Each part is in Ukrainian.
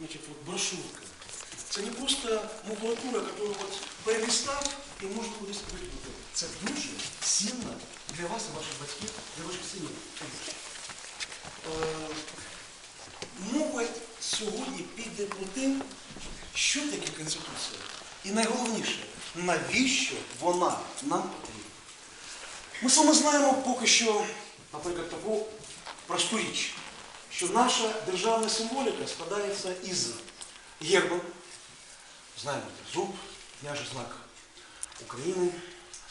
значит, вот брошюрка. Це не просто макулатура, яку от перелистав і можна кудись викинути. Це дуже цінно для вас і ваших батьків, для ваших синів. Е, Мова сьогодні піде про те, що таке Конституція. І найголовніше, навіщо вона нам потрібна. Ми з вами знаємо поки що, наприклад, таку просту річ, що наша державна символіка складається із герба, знаємо, зуб, княжий знак України,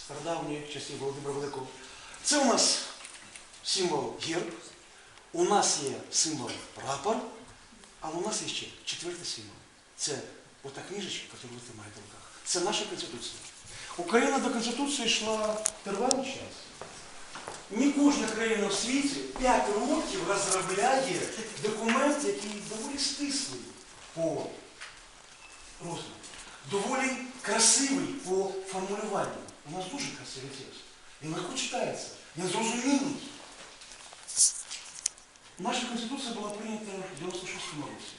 стародавньої часів Володимира Великого. Це у нас символ герб, у нас є символ прапор, але у нас є ще четвертий символ. Це ота книжечка, яку ви тримаєте в руках. Це наша Конституція. Україна до Конституції йшла тривалий час. Не кожна країна в світі 5 років розробляє документ, який доволі стислий по розміру, доволі красивий по формулюванню. У нас дуже красивий текст. Він легко читається, він зрозумілий. Наша Конституція була прийнята в 96-му році.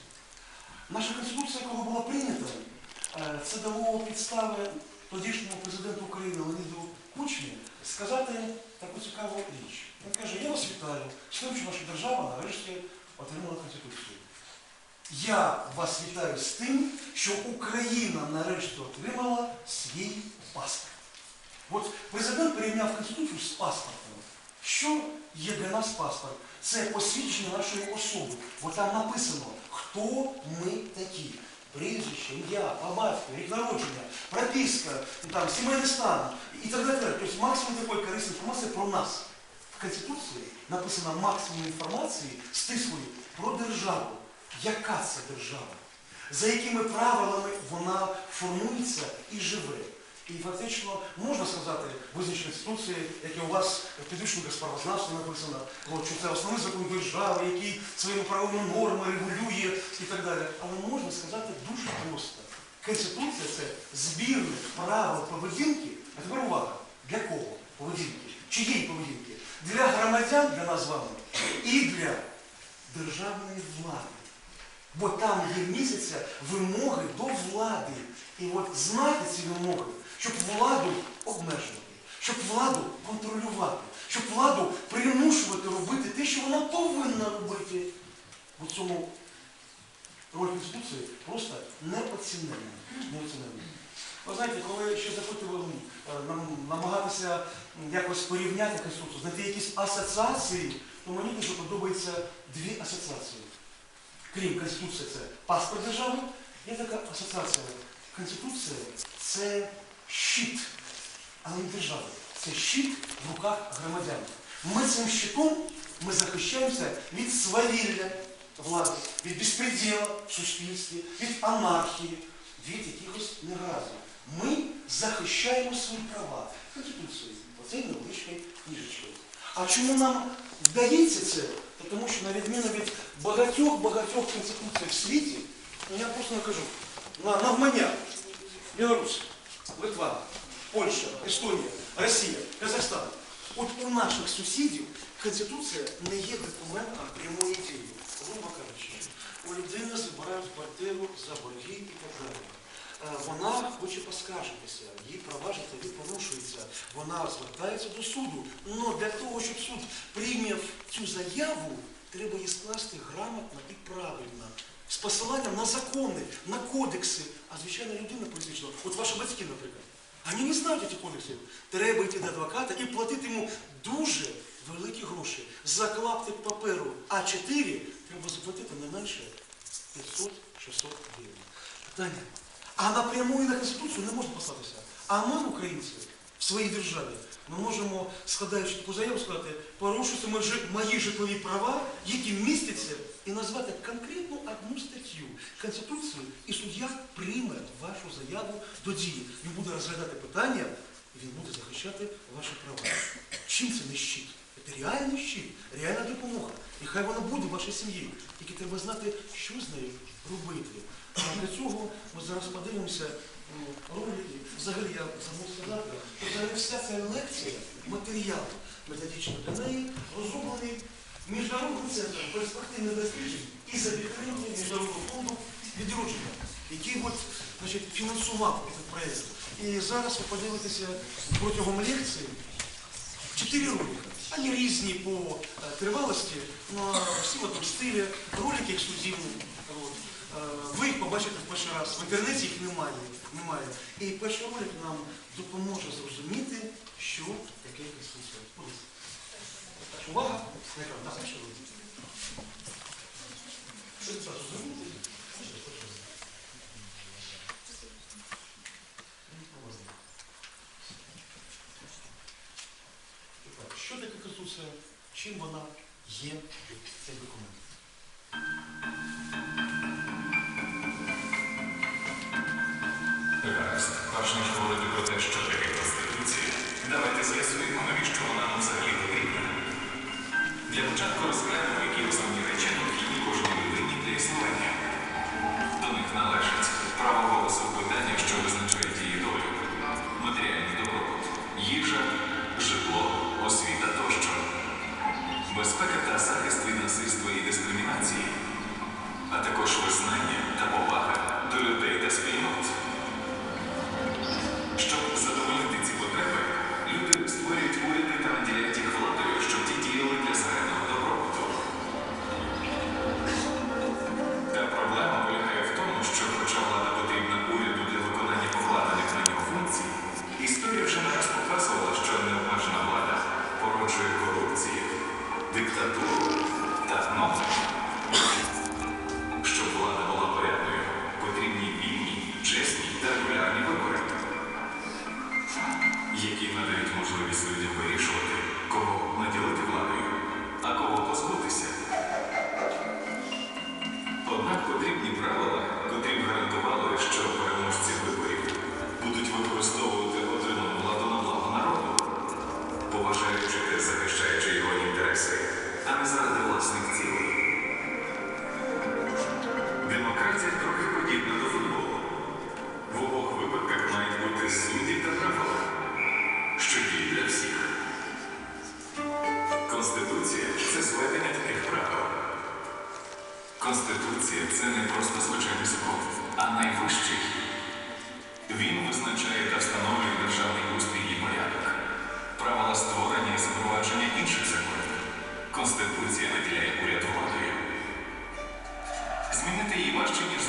Наша Конституція, коли була прийнята, е, це дало підстави тодішньому президенту України Леоніду Кучмі сказати цікаву річ. Він каже, я вас вітаю з тим, що наша держава нарешті отримала Конституцію. Я вас вітаю з тим, що Україна нарешті отримала свій паспорт. От президент порівняв Конституцію з паспортом. Що є для нас паспорт? Це посвідчення нашої особи. Бо там написано, хто ми такі. Прізвище, ім'я, по батьку, рік народження, прописка, ну, там, сімейний стан і так далі. Тобто максимум такої корисної інформації про нас. В Конституції написано максимум інформації стислої про державу. Яка це держава? За якими правилами вона формується і живе? І фактично можна сказати визначення Конституції, яке у вас в підручнику з правознавства написано, що це основний закон держави, який своїми правовими нормами регулює і так далі. Але можна сказати дуже просто. Конституція це збірник правил поведінки, а тепер увага, для кого поведінки? Чиєї поведінки? Для громадян, для нас з вами, і для державної влади. Бо там є місяця вимоги до влади. І от знати ці вимоги, щоб владу обмежувати, щоб владу контролювати, щоб владу примушувати робити те, що вона повинна робити. У цьому роль Конституції просто неоціненна. Ви знаєте, коли ще запитували е, намагатися якось порівняти Конституцію, знайти якісь асоціації, то мені дуже подобаються дві асоціації. Крім Конституції, це паспорт держави, є така асоціація. Конституція це щит, але не держави. Це щит в руках громадян. Ми цим щитом ми захищаємося від свавілля влади, від безпреділа в суспільстві, від анархії, від якихось негараздів. Ми захищаємо свої права Конституцією, оцей невеличкий книжечкою. А чому нам вдається це? Тому що на відміну від багатьох-багатьох конституцій в світі, я просто не кажу, на навмання Білорусь, Литва, Польща, Естонія, Росія, Казахстан. От у наших сусідів Конституція не є документом прямої дії. Грубо кажучи, у людини забирають квартиру за борги і так далі. Е, Вона хоче поскаржитися, її права житлові порушуються, вона звертається до суду. Але для того, щоб суд прийняв цю заяву, треба її скласти грамотно і правильно, з посиланням на закони, на кодекси. А звичайна людина політична, от ваші батьки, наприклад, вони не знають ці кодекси. Треба йти до адвоката і платити йому дуже великі гроші. За клаптик паперу А4 треба заплатити не менше 500-600 гривень. Питання. А напряму і на Конституцію не можна послатися. А ми, українці, своїй державі, ми можемо, складаючи таку заяву, сказати, порушуються мої житлові права, які містяться, і назвати конкретну одну статтю Конституції, і суддя прийме вашу заяву до дії. Він буде розглядати питання, і він буде захищати ваші права. Чим це не щит? Це реальний щит, реальна допомога. І хай вона буде в вашій сім'ї. Тільки треба знати, що з нею робити. А для цього ми зараз подивимося ролики. Взагалі я забув сказати, що взагалі вся ця лекція, матеріал методичний для неї розроблений Міжнародним центром перспективних досліджень і за Міжнародного фонду відродження, який от, значить, фінансував цей проєкт. І зараз ви подивитеся протягом лекції чотири ролика. Вони різні по е, тривалості, але всі в одному стилі, ролики ексклюзивні. Е, Ви їх побачите в перший раз. В інтернеті їх немає. немає. І перший ролик нам допоможе зрозуміти, що таке конституція. Увага! Що таке Конституція? Чим вона є цей документ? Гаразд, перш ніж говорити про те, що таке Конституція, давайте з'ясуємо, навіщо вона нам взагалі потрібна. Для початку dictador. Конституція це не просто звичайний закон, а найвищий. Він визначає та встановлює державний устрій і порядок, правила створення і запровадження інших законів. Конституція наділяє уряд владою. Змінити її важче, ніж